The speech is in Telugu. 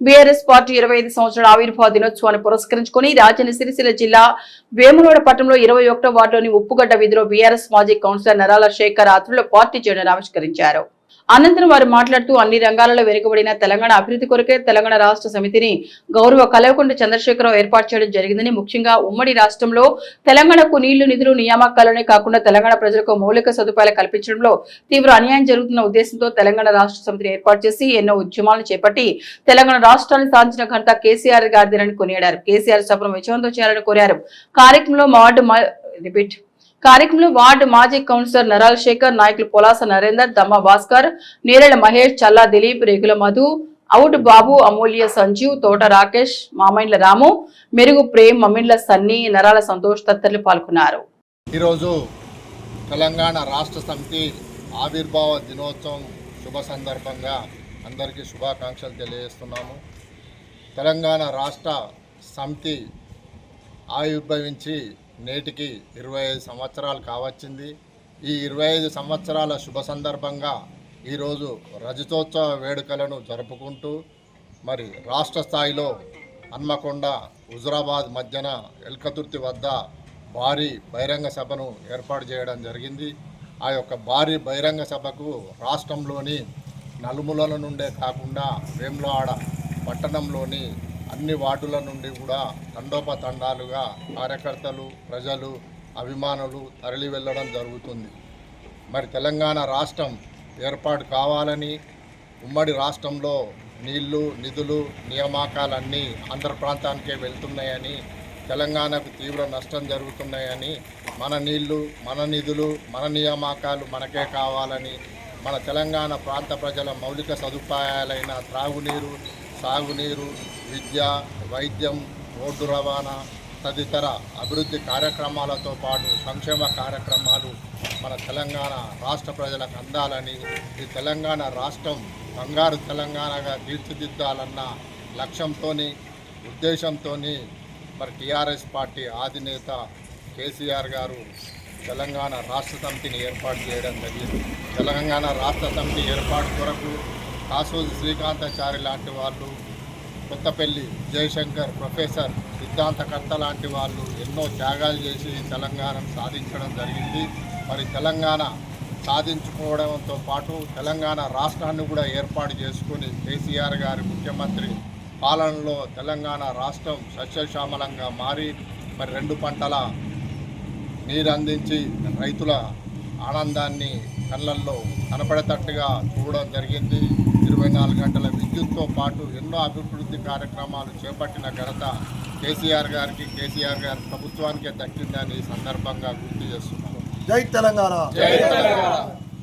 బీఆర్ఎస్ పార్టీ ఇరవై ఐదు సంవత్సరాల ఆవిర్భావ దినోత్సవాన్ని పురస్కరించుకుని రాజన్న సిరిసిల్ల జిల్లా వేములవాడ పట్టణంలో ఇరవై ఒకటో వార్డులోని ఉప్పుగడ్డ వీధిలో బీఆర్ఎస్ మాజీ కౌన్సిలర్ నరాల శేఖర్ ఆధ్వర్యంలో పార్టీ జెండాను ఆవిష్కరించారు. అనంతరం వారు మాట్లాడుతూ అన్ని రంగాలలో వెనుకబడిన తెలంగాణ అభివృద్ధి కొరకే తెలంగాణ రాష్ట్ర సమితిని గౌరవ కలవకుంట చంద్రశేఖరరావు ఏర్పాటు చేయడం జరిగిందని ముఖ్యంగా ఉమ్మడి రాష్ట్రంలో తెలంగాణకు నీళ్ళు నిధులు నియామకాలనే కాకుండా తెలంగాణ ప్రజలకు మౌలిక సదుపాయాలు కల్పించడంలో తీవ్ర అన్యాయం జరుగుతున్న ఉద్దేశంతో తెలంగాణ రాష్ట్ర సమితిని ఏర్పాటు చేసి ఎన్నో ఉద్యమాలను చేపట్టి తెలంగాణ రాష్ట్రాన్ని సాధించిన ఘనత కేసీఆర్ గారిదేనని కొనియాడారు. కేసీఆర్ సభను విజయవంతం చేయాలని కోరారు. కార్యక్రమంలో వార్డు మా- రిపీట్. కార్యక్రమంలో వార్డు మాజీ కౌన్సిలర్ నరాల్ శేఖర్ నాయకులు పొలాస నరేందర్ దమ్మ భాస్కర్ నేరేళ్ళ మహేష్ చల్లా దిలీప్ రేగుల మధు అవుట్ బాబు అమూల్య సంజీవ్ తోట రాకేష్ మామైండ్ల రాము మెరుగు ప్రేమ్ మమిండ్ల సన్నీ నరాల సంతోష్ తదితరులు పాల్గొన్నారు. ఈరోజు తెలంగాణ రాష్ట్ర సమితి ఆవిర్భావ దినోత్సవం శుభ సందర్భంగా అందరికీ శుభాకాంక్షలు తెలియజేస్తున్నాము. తెలంగాణ రాష్ట్ర సమితి ఆవిర్భవించి నేటికి ఇరవై ఐదు సంవత్సరాలు కావచ్చింది. ఈ ఇరవై ఐదు సంవత్సరాల శుభ సందర్భంగా ఈరోజు రజతోత్సవ వేడుకలను జరుపుకుంటూ మరి రాష్ట్ర స్థాయిలో హన్మకొండ హుజురాబాద్ మధ్యన ఎల్కతుర్తి వద్ద భారీ బహిరంగ సభను ఏర్పాటు చేయడం జరిగింది. ఆ యొక్క భారీ బహిరంగ సభకు రాష్ట్రంలోని నలుమూలల నుండే కాకుండా వేములవాడ పట్టణంలోని అన్ని వార్డుల నుండి కూడా తండోపతండాలుగా కార్యకర్తలు ప్రజలు అభిమానులు తరలి వెళ్ళడం జరుగుతుంది. మరి తెలంగాణ రాష్ట్రం ఏర్పాటు కావాలని ఉమ్మడి రాష్ట్రంలో నీళ్ళు నిధులు నియామకాలన్నీ ఆంధ్ర ప్రాంతానికే వెళ్తున్నాయని తెలంగాణకు తీవ్ర నష్టం జరుగుతున్నాయని మన నీళ్ళు మన నిధులు మన నియామకాలు మనకే కావాలని మన తెలంగాణ ప్రాంత ప్రజల మౌలిక సదుపాయాలైన త్రాగునీరు సాగునీరు విద్య వైద్యం రోడ్డు రవాణా తదితర అభివృద్ధి కార్యక్రమాలతో పాటు సంక్షేమ కార్యక్రమాలు మన తెలంగాణ రాష్ట్ర ప్రజలకు అందాలని ఈ తెలంగాణ రాష్ట్రం బంగారు తెలంగాణగా తీర్చిదిద్దాలన్న లక్ష్యంతో ఉద్దేశంతో మరి టీఆర్ఎస్ పార్టీ అధినేత కేసీఆర్ గారు తెలంగాణ రాష్ట్ర సమితిని ఏర్పాటు చేయడం జరిగింది. తెలంగాణ రాష్ట్ర సమితి ఏర్పాటు కొరకు కాసోజు శ్రీకాంతాచారి లాంటి వాళ్ళు కొత్తపల్లి జయశంకర్ ప్రొఫెసర్ సిద్ధాంతకర్త లాంటి వాళ్ళు ఎన్నో త్యాగాలు చేసి తెలంగాణను సాధించడం జరిగింది. మరి తెలంగాణ సాధించుకోవడంతో పాటు తెలంగాణ రాష్ట్రాన్ని కూడా ఏర్పాటు చేసుకుని కేసీఆర్ గారి ముఖ్యమంత్రి పాలనలో తెలంగాణ రాష్ట్రం సస్యశ్యామలంగా మారి మరి రెండు పంటల నీరు అందించి రైతుల ఆనందాన్ని కళ్ళల్లో కనపడేటట్టుగా చూడడం జరిగింది. ఇరవై నాలుగు గంటల విద్యుత్తో పాటు ఎన్నో అభివృద్ధి కార్యక్రమాలు చేపట్టిన ఘనత కేసీఆర్ గారికి కేసీఆర్ గారి ప్రభుత్వానికే దక్కిందని ఈ సందర్భంగా గుర్తు చేస్తున్నాను. జై తెలంగాణ. జై తెలంగాణ.